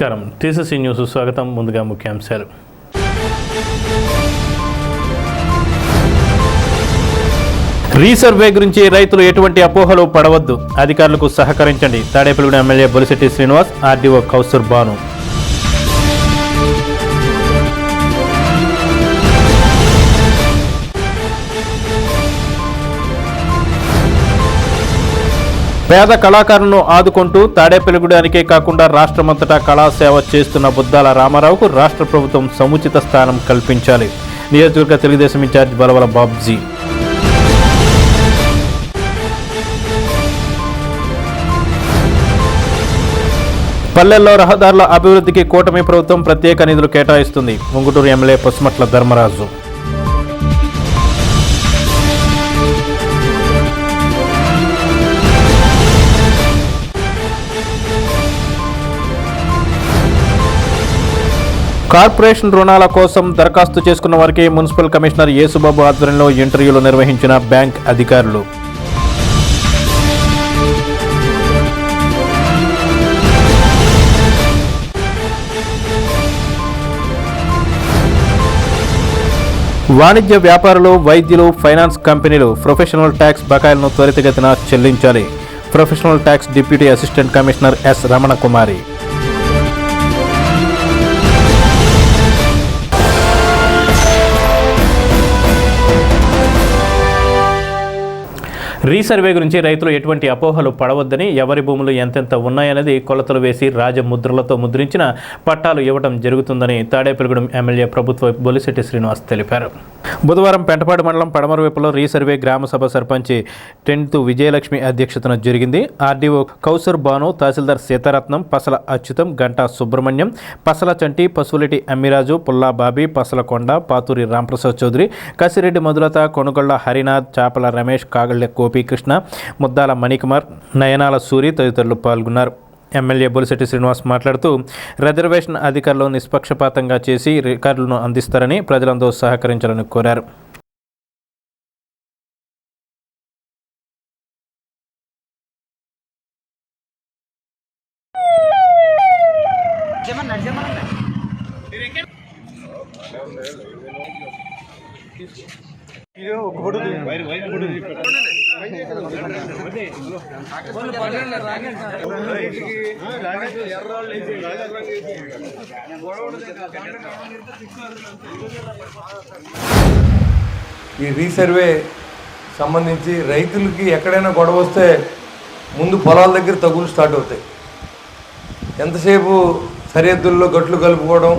నమస్కారం. TCC news స్వాగతం ముందుగా ముఖ్యాంశాలు. రీసర్వే గురించి రైతులు ఎటువంటి అపోహలు పడవద్దు. అధికారులకు సహకరించండి. Tadepalligudem MLA Bolisetti Srinivas RDO Kausar Banu. పేద కళాకారులను ఆదుకుంటూ తాడేపల్లిగూడానికే కాకుండా రాష్ట్రమంతటా కళాసేవ చేస్తున్న బుద్దాల రామారావుకు రాష్ట్ర ప్రభుత్వం సముచిత స్థానం కల్పించాలి. నియోజకవర్గ తెలుగుదేశం ఇన్ఛార్జ్ బలవల బాబ్జీ. పల్లెల్లో రహదారుల అభివృద్ధికి కూటమి ప్రభుత్వం ప్రత్యేక నిధులు కేటాయిస్తుంది. ముంగుటూరు ఎమ్మెల్యే పసుమట్ల ధర్మరాజు. కార్పొరేషన్ రుణాల కోసం దరఖాస్తు చేసుకున్న వారికి మున్సిపల్ కమిషనర్ యేసుబాబు ఆధ్వర్యంలో ఇంటర్వ్యూలు నిర్వహించిన బ్యాంక్ అధికారులు. వాణిజ్య వ్యాపారులు వైద్యులు ఫైనాన్స్ కంపెనీలు ప్రొఫెషనల్ ట్యాక్స్ బకాయిలను త్వరితగతిన చెల్లించాలి. Professional tax deputy assistant commissioner S Ramana Kumari resurvey గురించి రైతులు ఎటువంటి అపోహలు పడవద్దని ఎవరి భూములు ఎంతెంత ఉన్నాయనేది కొలతలు వేసి రాజముద్రలతో ముద్రించిన పట్టాలు ఇవ్వడం జరుగుతుందని తాడేపల్లిగూడెం ఎమ్మెల్యే ప్రభుత్వ బొలిశెట్టి శ్రీనివాస్ తెలిపారు. బుధవారం పెంటపాడు మండలం పడమరవైపులో రీసర్వే గ్రామ సభ సర్పంచి టెన్త్ విజయలక్ష్మి అధ్యక్షతన జరిగింది. ఆర్డీఓ కౌసర్ బాను తహసీల్దార్ సీతారత్నం పసల అచ్యుతం గంటా సుబ్రహ్మణ్యం పసల చంటి పశువులటి అమ్మిరాజు పుల్లా బాబీ పసల కొండ పాతూరి రాంప్రసాద్ చౌదరి కసిరెడ్డి మధులత కొనుగొళ్ళ హరినాథ్ చాపల రమేష్ కాగళ్ళ కృష్ణ ముద్దాల మణికుమార్ నయనాల సూరి తదితరులు పాల్గొన్నారు. ఎమ్మెల్యే బొలిశెట్టి శ్రీనివాస్ మాట్లాడుతూ రిజర్వేషన్ అధికారులు నిష్పక్షపాతంగా చేసి రికార్డులను అందిస్తారని ప్రజలందరూ సహకరించాలని కోరారు. ఈ రీసర్వే సంబంధించి రైతులకి ఎక్కడైనా గొడవ వస్తే ముందు పొలాల దగ్గర తగులు స్టార్ట్ అవుతాయి. ఎంతసేపు సరిహద్దుల్లో గట్లు కలుపుకోవడం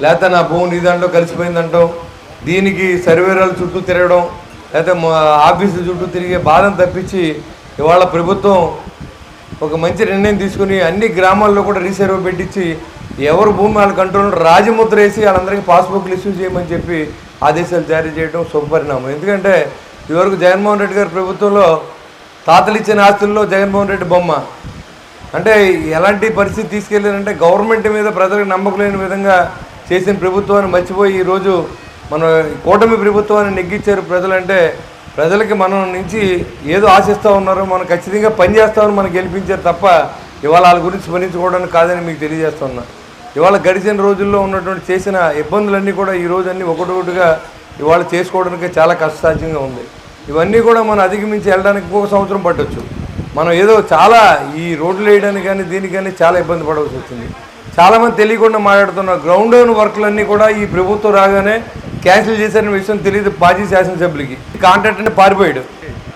లేకపోతే నా భూమి నీ దాంట్లో కలిసిపోయిందంటాం దీనికి సర్వేరాలు చుట్టూ తిరగడం లేకపోతే మా ఆఫీసుల చుట్టూ తిరిగే బాధను తప్పించి ఇవాళ ప్రభుత్వం ఒక మంచి నిర్ణయం తీసుకుని అన్ని గ్రామాల్లో కూడా రీసర్వ్ పెట్టించి ఎవరు భూమి వాళ్ళ కంట్రోల్ రాజముద్ర వేసి వాళ్ళందరికీ పాస్బుక్లు ఇష్యూ చేయమని చెప్పి ఆదేశాలు జారీ చేయడం శుభపరిణామం. ఎందుకంటే ఇదివరకు జగన్మోహన్ రెడ్డి గారి ప్రభుత్వంలో తాతలు ఇచ్చిన ఆస్తుల్లో జగన్మోహన్ రెడ్డి బొమ్మ. అంటే ఎలాంటి పరిస్థితి తీసుకెళ్ళారంటే గవర్నమెంట్ మీద ప్రజలకు నమ్మకం లేని విధంగా చేసిన ప్రభుత్వాన్ని మర్చిపోయి ఈరోజు మన కూటమి ప్రభుత్వాన్ని నెగ్గించారు ప్రజలంటే ప్రజలకి మనం నుంచి ఏదో ఆశిస్తూ ఉన్నారు మనం ఖచ్చితంగా పనిచేస్తామని మనం గెలిపించారు తప్ప ఇవాళ వాళ్ళ గురించి స్మరించుకోవడానికి కాదని మీకు తెలియజేస్తున్నా ఇవాళ గడిచిన రోజుల్లో ఉన్నటువంటి చేసిన ఇబ్బందులన్నీ కూడా ఈ రోజు అన్నీ ఒకటొకటిగా ఇవాళ చేసుకోవడానికి చాలా కష్టసాధ్యంగా ఉంది. ఇవన్నీ కూడా మనం అధిగమించి వెళ్ళడానికి ఒక సంవత్సరం పట్టొచ్చు. మనం ఏదో చాలా ఈ రోడ్లు వేయడానికి కానీ దీనికి కానీ చాలా ఇబ్బంది పడవలసి వచ్చింది. చాలామంది తెలియకుండా మాట్లాడుతున్న గ్రౌండ్ వర్క్లన్నీ కూడా ఈ ప్రభుత్వం రాగానే క్యాన్సిల్ చేశారని విషయం తెలియదు మాజీ శాసనసభ్యులకి. కాంట్రాక్ట్ అంటే పారిపోయాడు.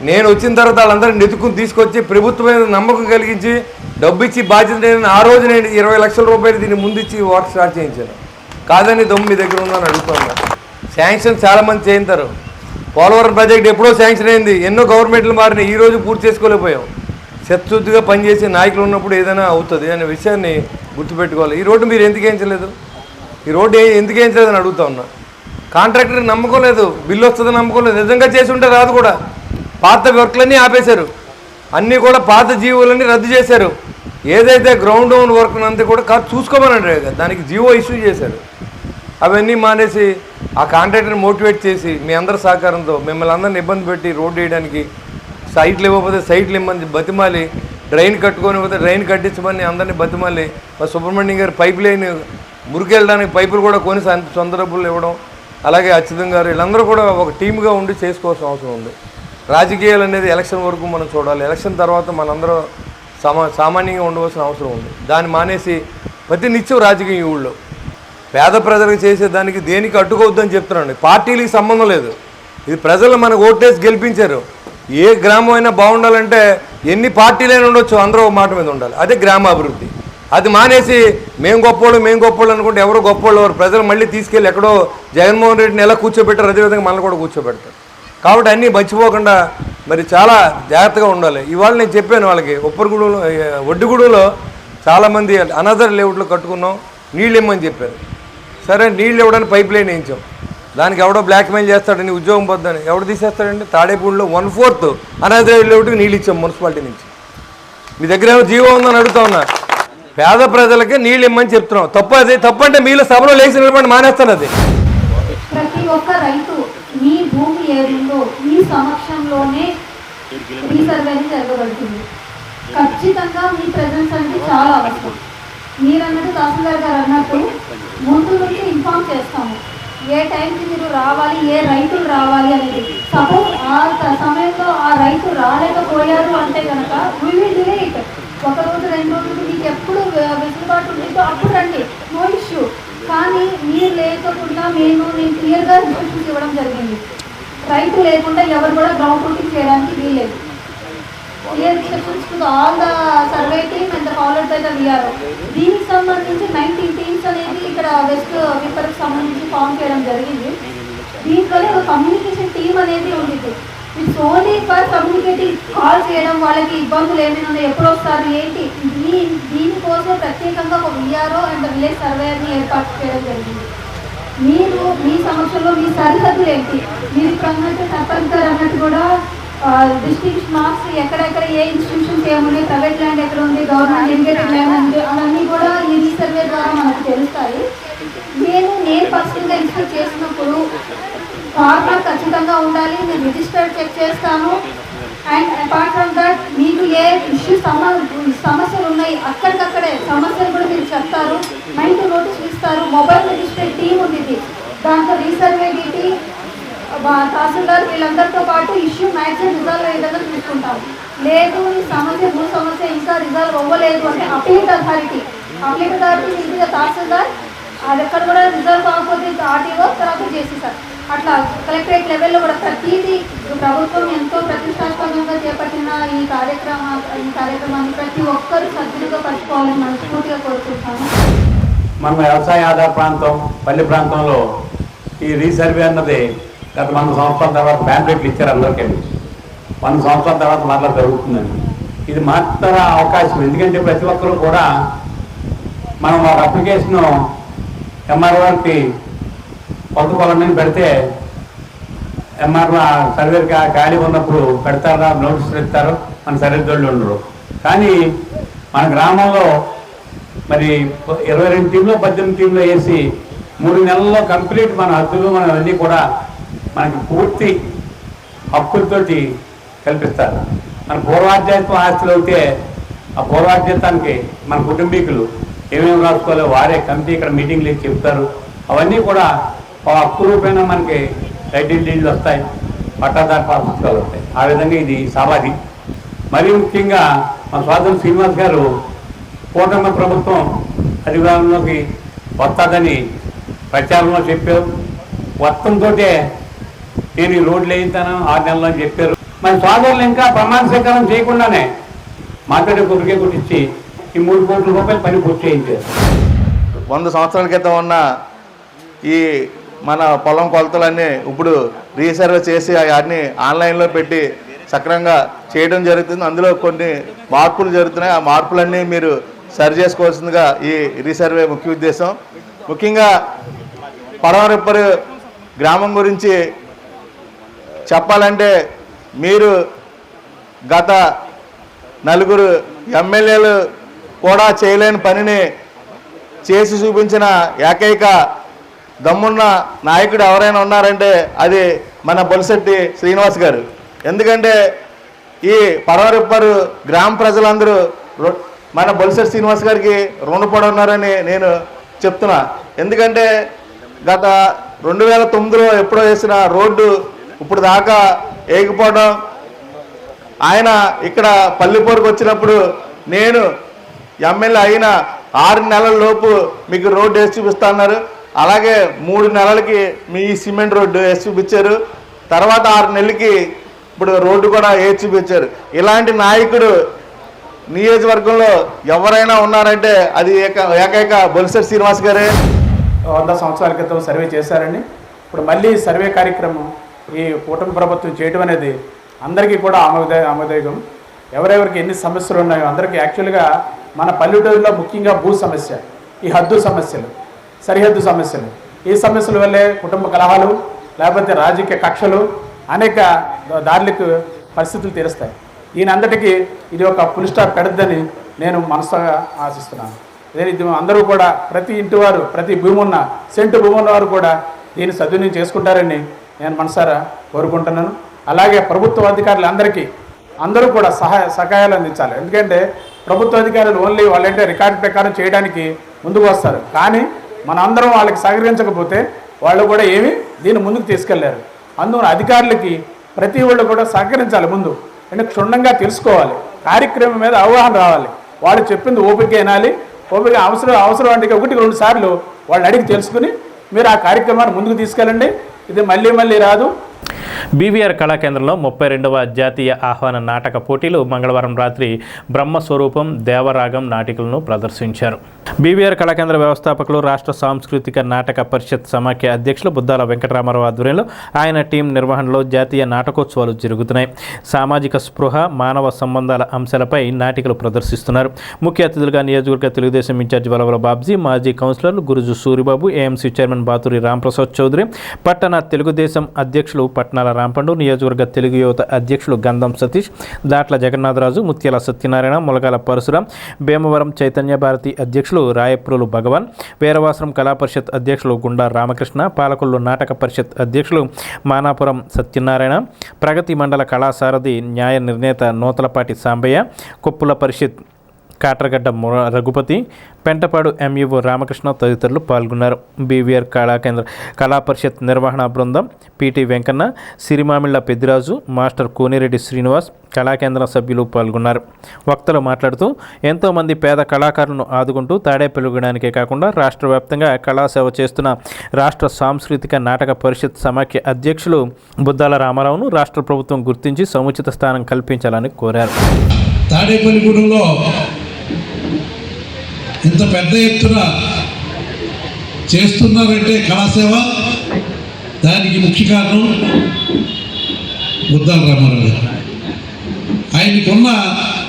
నేను వచ్చిన తర్వాత వాళ్ళందరూ నెతుకుని తీసుకొచ్చి ప్రభుత్వం నమ్మకం కలిగించి డబ్బు ఇచ్చి బాధ్యత నేను ఆ రోజు నేను ఇరవై లక్షల రూపాయలు దీన్ని ముందు ఇచ్చి వర్క్ స్టార్ట్ చేయించాను. కాదని దమ్ము మీ దగ్గర ఉందని అడుగుతున్నా శాంక్షన్ చాలామంది చేయించారు పోలవరం ప్రాజెక్ట్ ఎప్పుడో శాంక్షన్ అయింది. ఎన్నో గవర్నమెంట్లు మారినాయి. ఈ రోజు పూర్తి చేసుకోలేకపోయాం. శత్రుద్ధిగా పనిచేసే నాయకులు ఉన్నప్పుడు ఏదైనా అవుతుంది అనే విషయాన్ని గుర్తుపెట్టుకోవాలి. ఈ రోడ్డు మీరు ఎందుకు వేయించలేదు? ఈ రోడ్డు ఎందుకు వేయించలేదని అడుగుతా ఉన్నా. కాంట్రాక్టర్ నమ్మకం లేదు బిల్లు వస్తుందని నమ్మకం లేదు నిజంగా చేసి ఉంటే రాదు కూడా. పాత వర్క్లన్నీ ఆపేశారు. అన్నీ కూడా పాత జీవోలన్నీ రద్దు చేశారు. ఏదైతే గ్రౌండ్ డౌన్ వర్క్ అంతా కూడా కాదు చూసుకోమన్నాడు దానికి జీవో ఇష్యూ చేశారు. అవన్నీ మానేసి ఆ కాంట్రాక్టర్ని మోటివేట్ చేసి మీ అందరి సహకారంతో మిమ్మల్ని అందరిని ఇబ్బంది పెట్టి రోడ్డు వేయడానికి సైట్లు ఇవ్వకపోతే సైట్లు ఇమ్మని బతిమాలి డ్రైన్ కట్టుకొని పోతే డ్రైన్ కట్టించమని అందరినీ బతిమాలి మా సుబ్రహ్మణ్యం గారు పైప్ లైన్ మురికెళ్ళడానికి పైపులు కూడా కొని అంత సొంత డబ్బులు ఇవ్వడం అలాగే అచ్యుతం గారు వీళ్ళందరూ కూడా ఒక టీమ్గా ఉండి చేసుకోవాల్సిన అవసరం ఉంది. రాజకీయాలు అనేది ఎలక్షన్ వరకు మనం చూడాలి. ఎలక్షన్ తర్వాత మనందరూ సమా సామాన్యంగా ఉండవలసిన అవసరం ఉంది. దాన్ని మానేసి ప్రతి నిత్యం రాజకీయం ఊళ్ళో. పేద ప్రజలకు చేసే దానికి దేనికి అడ్డుకోవద్దని చెప్తున్నాను పార్టీలకి సంబంధం లేదు. ఇది ప్రజలు మనకు ఓటేసి గెలిపించారు. ఏ గ్రామం అయినా బాగుండాలంటే ఎన్ని పార్టీలైనా ఉండొచ్చు. అందరూ ఒక మాట మీద ఉండాలి. అదే గ్రామాభివృద్ధి. అది మానేసి మేము గొప్పోళ్ళు మేము గొప్పోళ్ళు అనుకుంటే ఎవరో గొప్పోళ్ళు ఎవరు? ప్రజలు మళ్ళీ తీసుకెళ్ళి ఎక్కడో జగన్మోహన్ రెడ్డిని ఎలా కూర్చోబెట్టారు అదేవిధంగా మనల్ని కూడా కూర్చోబెడతారు. కాబట్టి అన్నీ మర్చిపోకుండా మరి చాలా జాగ్రత్తగా ఉండాలి. ఇవాళ నేను చెప్పాను వాళ్ళకి ఉప్పరగూడలో ఒడ్డుగూడలో చాలామంది అనదర్ లేఅవుట్లో కట్టుకున్నాం నీళ్ళు ఇమ్మని చెప్పారు. సరే నీళ్ళు ఇవ్వడానికి పైప్ లైన్ వేయించాం. దానికి ఎవడో బ్లాక్మెయిల్ చేస్తాడని ఉద్యోగం పొద్దని ఎవడు తీసేస్తాడండి? తాడేపూడిలో వన్ ఫోర్త్ అనదర్ లేఅవుట్కి నీళ్ళు ఇచ్చాం మున్సిపాలిటీ నుంచి. మీ దగ్గర ఏమో జీవో ఉందని అడుగుతా ఉన్నా. పేద ప్రజలకి నీళ్ళు ఇమ్మని చెప్తున్నాం తప్పు అది తప్పు అంటే మీలో సభలో లేచి నిలబడి మానేస్తాను అది. ప్రతి ఒక్క రైతు మీ భూమి ఏదుందో మీ సమక్షంలోనే రీసర్వేని జరగబడుతుంది. ఖచ్చితంగా మీ ప్రజెన్స్ అనేది చాలా అవసరం. మీరు అన్నట్టు తహసీల్దార్ గారు అన్నట్టు ముందు నుంచి ఇన్ఫామ్ చేస్తాము. ఏ టైంకి మీరు రావాలి ఏ రైతులు రావాలి అనేది. సపోజ్ ఆ త- సమయంలో ఆ రైతు రాలేకపోయారు అంటే కనుక వీ విల్ డిలే ఇట్ ఒక రోజు రెండు రోజులు మీకు ఎప్పుడు వెసులుబాటు ఉంటుందో అప్పుడు రండి. నో ఇష్యూ కానీ మీరు లేకుండా మేము నేను క్లియర్గా ఇన్స్ట్రక్షన్స్ ఇవ్వడం జరిగింది. రైతు లేకుండా ఎవరు కూడా గ్రౌండ్ రూటింగ్ చేయడానికి వీలేదు clear instructions to all the survey team and followed by the VRO దీనికి సంబంధించి నైన్టీన్ టీమ్స్ అనేది ఇక్కడ వెస్ట్ విపర్కి సంబంధించి ఫామ్ చేయడం జరిగింది. దీంట్లోనే ఒక కమ్యూనికేషన్ టీమ్ అనేది ఉంటుంది it's only for communicating call చేయడం వాళ్ళకి ఇబ్బందులు ఏమైనా ఉన్నాయి? ఎప్పుడు వస్తారు? ఏంటి? దీ దీనికోసం ప్రత్యేకంగా ఒక విఆర్ఓ అండ్ విలేజ్ సర్వేయర్ని ఏర్పాటు చేయడం జరిగింది. మీరు మీ సమక్షంలో మీ సరిహద్దులు ఏంటి? మీరు ఇప్పుడు అన్నట్టు సర్పంచ్ గారు అన్నట్టు కూడా డిస్ట్రిక్ట్ మార్క్స్ ఎక్కడెక్కడ ఏ ఇన్స్టిట్యూషన్స్ ఏమున్నాయి ప్రైవేట్ ల్యాండ్ ఎక్కడ ఉంది గవర్నమెంట్ ఎడ్యుకేటెడ్ ల్యాండ్ ఉంది అవన్నీ కూడా ఈ రీసర్వే ద్వారా మనకు తెలుస్తాయి. నేను నేను పర్సనల్గా ఇన్స్పెక్ట్ చేసినప్పుడు ఫార్మర్ ఖచ్చితంగా ఉండాలి. నేను రిజిస్టర్ చెక్ చేస్తాను. అండ్ అపార్ట్ ఫ్రమ్ దట్ మీకు ఏ ఇష్యూ సమ సమస్యలు ఉన్నాయి అక్కడికక్కడే సమస్యలు కూడా మీరు చెప్తారు. మైండ్ నోటీస్ ఇస్తారు. మొబైల్ రిజిస్టర్ టీం ఉంది దాంట్లో రీసర్వే డీటీ తహసీల్దార్ వీళ్ళందరితో పాటు ఇష్యూ మ్యాక్సిమం రిజాల్వ్ అయ్యేదని చూసుకుంటాం లేదు ఈ సమస్య భూ సమస్య ఇంకా రిజాల్వ్ అవ్వలేదు అంటే అప్లీట్ అథారిటీ అప్లీట్ అథారిటీ ఇది తహసీల్దార్. అది ఎక్కడ కూడా రిజర్వ్ కాకపోతే ఆర్టీఓ తర్వాత చేసి సార్. అట్లా కలెక్టరేట్ లెవెల్లో కూడా ప్రతిదీ ప్రభుత్వం ఎంతో ప్రతిష్టాత్మకంగా చేపట్టిన ఈ కార్యక్రమ ఈ కార్యక్రమాన్ని ప్రతి ఒక్కరూ సద్వినియోగపరచుకోవాలని మనస్ఫూర్తిగా కోరుకుంటాము మన వ్యవసాయ ఆధార ప్రాంతం పల్లె ప్రాంతంలో ఈ రీసర్వే అన్నది గత వంద సంవత్సరాల తర్వాత బ్యాంకులు ఇచ్చారు అందరికీ. వంద సంవత్సరాల తర్వాత మరలా జరుగుతుందండి ఇది మాత్ర అవకాశం. ఎందుకంటే ప్రతి ఒక్కరూ కూడా మనం ఒక అప్లికేషను ఎంఆర్ఓకి కొత్త పెడితే ఎంఆర్ఓ సర్వేకి ఖాళీ ఉన్నప్పుడు పెడతారా? నోటీసులు ఇస్తారు? మన సరిహద్దులు ఉండరు. కానీ మన గ్రామంలో మరి ఇరవై రెండు టీంలో పద్దెనిమిది టీంలో వేసి మూడు నెలల్లో కంప్లీట్ మన హద్దులు మన అన్నీ కూడా మనకి పూర్తి హక్కులతోటి కల్పిస్తారు. మన పూర్వాధ్యాత్మ ఆస్తులు అయితే ఆ పూర్వాధ్యతానికి మన కుటుంబీకులు ఏమేమి రాసుకోవాలో వారే కమిటీ ఇక్కడ మీటింగ్లు చెప్తారు. అవన్నీ కూడా హక్కు రూపేణా మనకి టైటిల్ డీడ్లు వస్తాయి పట్టాదారు పాసులు వస్తాయి. ఆ విధంగా ఇది సమాధి. మరీ ముఖ్యంగా మన స్వాతంత్ర శ్రీనివాస్ గారు కూటమి ప్రభుత్వం అధికారంలోకి వస్తుందని ప్రచారంలో చెప్పారు. వత్తంతో నేను ఈ రోడ్లు వేయించాను ఆరు నెలలు అని చెప్పారు. మన సోదరులు ఇంకా ప్రమాణ స్వీకారం చేయకుండానే మాట్లాడే గురికే గురించి ఈ మూడు కోట్ల రూపాయలు పని పూర్తి చేయించారు. వంద సంవత్సరాల క్రితం ఉన్న ఈ మన పొలం కొలతలన్నీ ఇప్పుడు రీసర్వే చేసి అవన్నీ ఆన్లైన్లో పెట్టి సక్రమంగా చేయడం జరుగుతుంది. అందులో కొన్ని మార్పులు జరుగుతున్నాయి. ఆ మార్పులన్నీ మీరు సరి చేసుకోవాల్సిందిగా ఈ రీసర్వే ముఖ్య ఉద్దేశం. ముఖ్యంగా పడవరిప్పరు గ్రామం గురించి చెప్పాలంటే మీరు గత నలుగురు ఎమ్మెల్యేలు కూడా చేయలేని పనిని చేసి చూపించిన ఏకైక దమ్మున్న నాయకుడు ఎవరైనా ఉన్నారంటే అది మన బొలిశెట్టి శ్రీనివాస్ గారు. ఎందుకంటే ఈ పడవరిప్పరు గ్రామ ప్రజలందరూ మన బొలిసెట్ శ్రీనివాస్ గారికి రుణపడి ఉన్నారని నేను చెప్తున్నా. ఎందుకంటే గత రెండు వేల తొమ్మిదిలో ఎప్పుడో వేసిన రోడ్డు ఇప్పుడు దాకా ఏగిపోవడం ఆయన ఇక్కడ పల్లెపూరుకు వచ్చినప్పుడు నేను ఎమ్మెల్యే అయిన ఆరు నెలల లోపు మీకు రోడ్డు వేసి చూపిస్తున్నారు అలాగే మూడు నెలలకి మీ సిమెంట్ రోడ్డు వేసి చూపించారు? తర్వాత ఆరు నెలలకి ఇప్పుడు రోడ్డు కూడా వేసి చూపించారు? ఇలాంటి నాయకుడు నియోజకవర్గంలో ఎవరైనా ఉన్నారంటే అది ఏక ఏకైక బొలిసెట్ శ్రీనివాస్ గారే. వంద సంవత్సరాల క్రితం సర్వే చేశారండి. ఇప్పుడు మళ్ళీ సర్వే కార్యక్రమం ఈ కూటమి ప్రభుత్వం చేయడం అనేది అందరికీ కూడా ఆమోద ఆమోదయోగం. ఎవరెవరికి ఎన్ని సమస్యలు ఉన్నాయో అందరికీ యాక్చువల్గా మన పల్లెటూరులో ముఖ్యంగా భూ సమస్య ఈ హద్దు సమస్యలు. సరిహద్దు సమస్యలు. ఈ సమస్యల వల్లే కుటుంబ కలహాలు లేకపోతే రాజకీయ కక్షలు అనేక దారులకు పరిస్థితులు తీరుస్తాయి. ఈయనందరికీ ఇది ఒక ఫుల్ స్టాప్ పెడద్దని నేను మనసుగా ఆశిస్తున్నాను. ఇది అందరూ కూడా ప్రతి ఇంటి వారు ప్రతి భూమి ఉన్న సెంటు భూమి ఉన్నవారు కూడా దీన్ని సద్వినియోగం చేసుకుంటారని నేను మనసారా కోరుకుంటున్నాను. అలాగే ప్రభుత్వ అధికారులు అందరికీ అందరూ కూడా సహాయ సహాయాలు అందించాలి. ఎందుకంటే ప్రభుత్వ అధికారులు ఓన్లీ వాళ్ళంటే రికార్డు ప్రకారం చేయడానికి ముందుకు వస్తారు. కానీ మన అందరం వాళ్ళకి సహకరించకపోతే వాళ్ళు కూడా ఏమి దీన్ని ముందుకు తీసుకెళ్ళారు. అందువల్ల అధికారులకి ప్రతి వాళ్ళు కూడా సహకరించాలి ముందు. అంటే క్షుణ్ణంగా తెలుసుకోవాలి. కార్యక్రమం మీద అవగాహన రావాలి. వాళ్ళు చెప్పింది ఓపిక వినాలి. ఓపిక అవసరం అవసరం అంటే ఒకటి రెండు సార్లు వాళ్ళని అడిగి తెలుసుకుని మీరు ఆ కార్యక్రమాన్ని ముందుకు తీసుకెళ్ళండి. ఇది మళ్ళీ మళ్ళీ రాదు. బీవీఆర్ కళాకేంద్రంలో ముప్పై రెండవ జాతీయ ఆహ్వాన నాటక పోటీలు మంగళవారం రాత్రి బ్రహ్మస్వరూపం దేవరాగం నాటికలను ప్రదర్శించారు. బీవీఆర్ కళాకేంద్ర వ్యవస్థాపకులు రాష్ట్ర సాంస్కృతిక నాటక పరిషత్ సమాఖ్య అధ్యక్షులు బుద్దాల వెంకటరామారావు ఆధ్వర్యంలో ఆయన టీం నిర్వహణలో జాతీయ నాటకోత్సవాలు జరుగుతున్నాయి. సామాజిక స్పృహ మానవ సంబంధాల అంశాలపై నాటికలు ప్రదర్శిస్తున్నారు. ముఖ్య అతిథులుగా నియోజకవర్గ తెలుగుదేశం ఇన్ఛార్జి వలవల బాబ్జీ మాజీ కౌన్సిలర్లు గురుజు సూరిబాబు ఏఎంసీ చైర్మన్ బాతూరి రాంప్రసాద్ చౌదరి పట్టణ తెలుగుదేశం అధ్యక్షులు పట్నాల రాంపండు నియోజకవర్గ తెలుగు యువత అధ్యక్షులు గంధం సతీష్ దాట్ల జగన్నాథరాజు ముత్యాల సత్యనారాయణ ములగాల పరశురాం భీమవరం చైతన్య భారతి అధ్యక్షులు రాయప్రులు భగవాన్ వీరవాసరం కళా పరిషత్ అధ్యక్షులు గుండా రామకృష్ణ పాలకొల్లు నాటక పరిషత్ అధ్యక్షులు మానాపురం సత్యనారాయణ ప్రగతి మండల కళాసారథి న్యాయ నిర్ణేత నూతలపాటి సాంబయ్య కొప్పుల పరిషత్ కాట్రగడ్డ రఘుపతి పెంటపాడు ఎంఈఓ రామకృష్ణ తదితరులు పాల్గొన్నారు. బీవీఆర్ కళాకేంద్ర కళా పరిషత్ నిర్వహణ బృందం పిటి వెంకన్న సిరిమామిళ్ళ పెద్దిరాజు మాస్టర్ కోనిరెడ్డి శ్రీనివాస్ కళాకేంద్ర సభ్యులు పాల్గొన్నారు. వక్తలు మాట్లాడుతూ ఎంతోమంది పేద కళాకారులను ఆదుకుంటూ తాడేపెలుగడానికే కాకుండా రాష్ట్ర వ్యాప్తంగా కళాసేవ చేస్తున్న రాష్ట్ర సాంస్కృతిక నాటక పరిషత్ సమాఖ్య అధ్యక్షులు బుద్దాల రామారావును రాష్ట్ర ప్రభుత్వం గుర్తించి సముచిత స్థానం కల్పించాలని కోరారు. తాడేపల్లిగూడెంలో ఇంత పెద్ద ఎత్తున చేస్తున్నారంటే కళాసేవ? దానికి ముఖ్య కారణం బుద్ధాల రామారావు గారు. ఆయనకున్న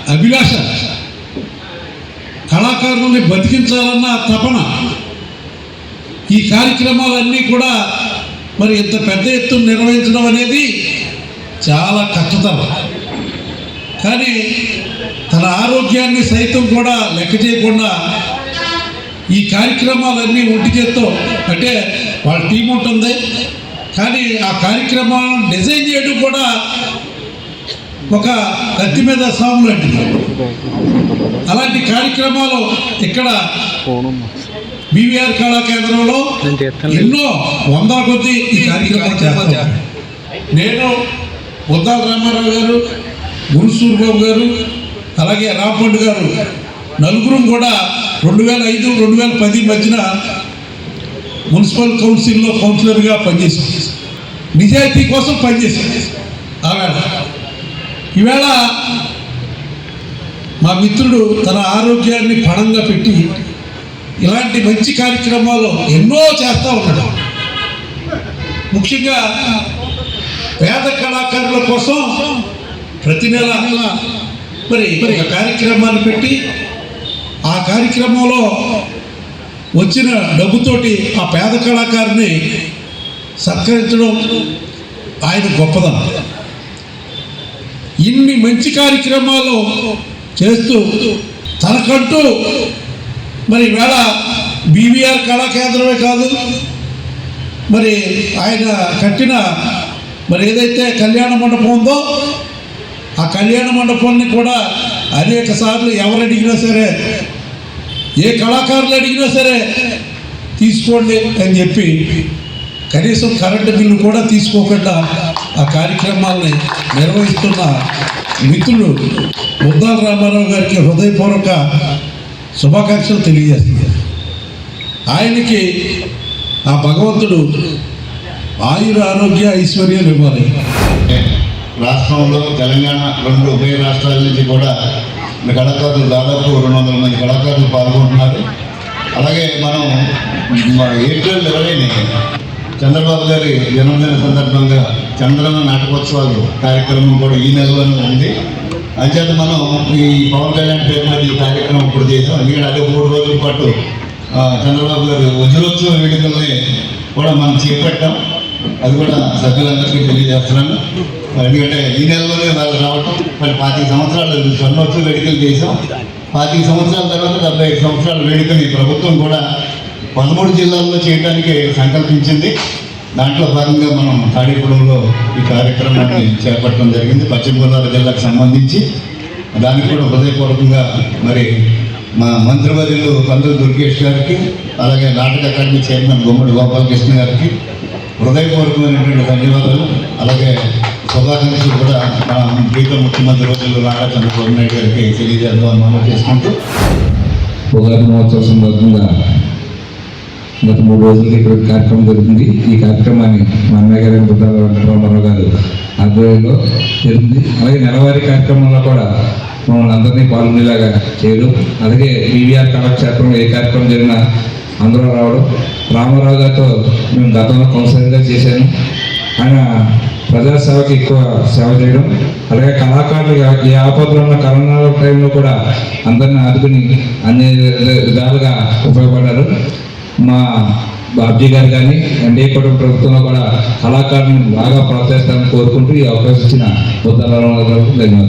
అభిలాష కళాకారుల్ని బతికించాలన్న తపన ఈ కార్యక్రమాలన్నీ కూడా మరి ఇంత పెద్ద ఎత్తున నిర్వహించడం అనేది చాలా కష్టతరం కానీ తన ఆరోగ్యాన్ని సైతం కూడా లెక్క చేయకుండా ఈ కార్యక్రమాలన్నీ ఒంటి చేత్తో అంటే వాళ్ళ టీం ఉంటుంది. కానీ ఆ కార్యక్రమాలను డిజైన్ చేయడం కూడా ఒక కత్తి మీద సాము లాంటిది అలాంటి కార్యక్రమాలు ఇక్కడ బీవీఆర్ కళా కేంద్రంలో ఎన్నో వందల కొద్ది ఈ కార్యక్రమాలు చేస్తారు నేను బుద్దాల రామారావు గారు గురుసూర్ గారు అలాగే రాంపండు గారు నలుగురు కూడా రెండు వేల ఐదు రెండు వేల పది మధ్యన మున్సిపల్ కౌన్సిల్లో కౌన్సిలర్గా పనిచేసింది నిజాయితీ కోసం పనిచేసింది ఆవేళ. ఈవేళ మా మిత్రుడు తన ఆరోగ్యాన్ని పణంగా పెట్టి ఇలాంటి మంచి కార్యక్రమాలు ఎన్నో చేస్తూ ఉన్నాడు. ముఖ్యంగా పేద కళాకారుల కోసం ప్రతి నెల మరి ఒక కార్యక్రమాన్ని పెట్టి ఆ కార్యక్రమంలో వచ్చిన డబ్బుతోటి ఆ పేద కళాకారుని సత్కరించడం ఆయన గొప్పదనం. ఇన్ని మంచి కార్యక్రమాలు చేస్తూ తనకంటూ మరి వేళ బీవీఆర్ కళా కేంద్రమే కాదు మరి ఆయన కట్టిన మరి ఏదైతే కళ్యాణ మండపం ఉందో ఆ కళ్యాణ మండపాన్ని కూడా అనేక సార్లు ఎవరు అడిగినా సరే ఏ కళాకారులు అడిగినా సరే తీసుకోండి అని చెప్పి కనీసం కరెంటు బిల్లు కూడా తీసుకోకుండా ఆ కార్యక్రమాల్ని నిర్వహిస్తున్న మిత్రులు ముద్దాల రామారావు గారికి హృదయపూర్వక శుభాకాంక్షలు తెలియజేస్తున్నారు. ఆయనకి ఆ భగవంతుడు ఆయుర ఆరోగ్య ఐశ్వర్యాలు ఇవ్వాలి. రాష్ట్రంలో తెలంగాణ రెండు ఉభయ రాష్ట్రాల నుంచి కూడా కళాకారులు దాదాపు రెండు వందల మంది కళాకారులు పాల్గొంటున్నారు. అలాగే మనం ఏప్రిల్ ఇరవైని చంద్రబాబు గారి జన్మదిన సందర్భంగా చంద్రన నాటకోత్సవాలు కార్యక్రమం కూడా ఈ నెలలోనే ఉంది. అంచేత మనం ఈ పవన్ కళ్యాణ్ పేరు మీద ఈ కార్యక్రమం ఇప్పుడు చేసాం ఎందుకంటే అదే మూడు రోజుల పాటు చంద్రబాబు గారు వజ్రోత్సవ వేడుకల్ని కూడా మనం చేపట్టాం. అది కూడా సభ్యులందరికీ తెలియజేస్తున్నాను. ఎందుకంటే ఈ నెలలోనే వాళ్ళు రావటం మరి పాతిక సంవత్సరాలు స్వర్ణోత్సవ వేడుకలు చేసాం పాతిక సంవత్సరాల తర్వాత డెబ్బై ఐదు సంవత్సరాల వేడుకని ప్రభుత్వం కూడా పదమూడు జిల్లాల్లో చేయడానికి సంకల్పించింది. దాంట్లో భాగంగా మనం తాడేపురంలో ఈ కార్యక్రమాన్ని చేపట్టడం జరిగింది. పశ్చిమ గోదావరి జిల్లాకు సంబంధించి. దానికి కూడా హృదయపూర్వకంగా మరి మా మంత్రివర్యులు పంతులు దుర్గేష్ గారికి అలాగే నాటక అకాడమీ చైర్మన్ గుమ్మడి గోపాలకృష్ణ గారికి హృదయపూర్వకమైనటువంటి ధన్యవాదాలు. అలాగే శుభాకాంక్షలు కూడా మా గీత ముఖ్యమంత్రి రోజుల్లో నారా చంద్రబాబు నాయుడు గారికి తెలియజేద్దామని మనం చేసుకుంటూ ఉగాది మహోత్సవ సందర్భంగా గత మూడు రోజులకి ఇక్కడ కార్యక్రమం జరుగుతుంది ఈ కార్యక్రమాన్ని మా అన్నయ్య గారి బుద్ధాల వెంకటరామారావు గారు ఆధ్వర్యంలో జరిగింది. అలాగే నెలవారీ కార్యక్రమంలో కూడా మమ్మల్ని అందరినీ పాల్గొనేలాగా చేయడం. అలాగే పీవీఆర్ కళాక్షేత్రంలో ఏ కార్యక్రమం జరిగినా అందరూ రావడం. రామారావు గారితో మేము గతంలో కౌన్సిలర్గా చేశాను. ఆయన ప్రజాసేవకి ఎక్కువ సేవ చేయడం. అలాగే కళాకారులు ఏ ఆపదలో ఉన్న కరోనా టైంలో కూడా అందరిని ఆదుకుని అన్ని విధాలుగా ఉపయోగపడ్డారు. మా బాబ్జీ గారు కానీ ఎన్డీఏ కుటుంబ ప్రభుత్వంలో కూడా కళాకారులను బాగా ప్రోత్సహిస్తారని కోరుకుంటూ ఈ అవకాశం ఇచ్చిన బుద్ధ ధన్యవాదాలు.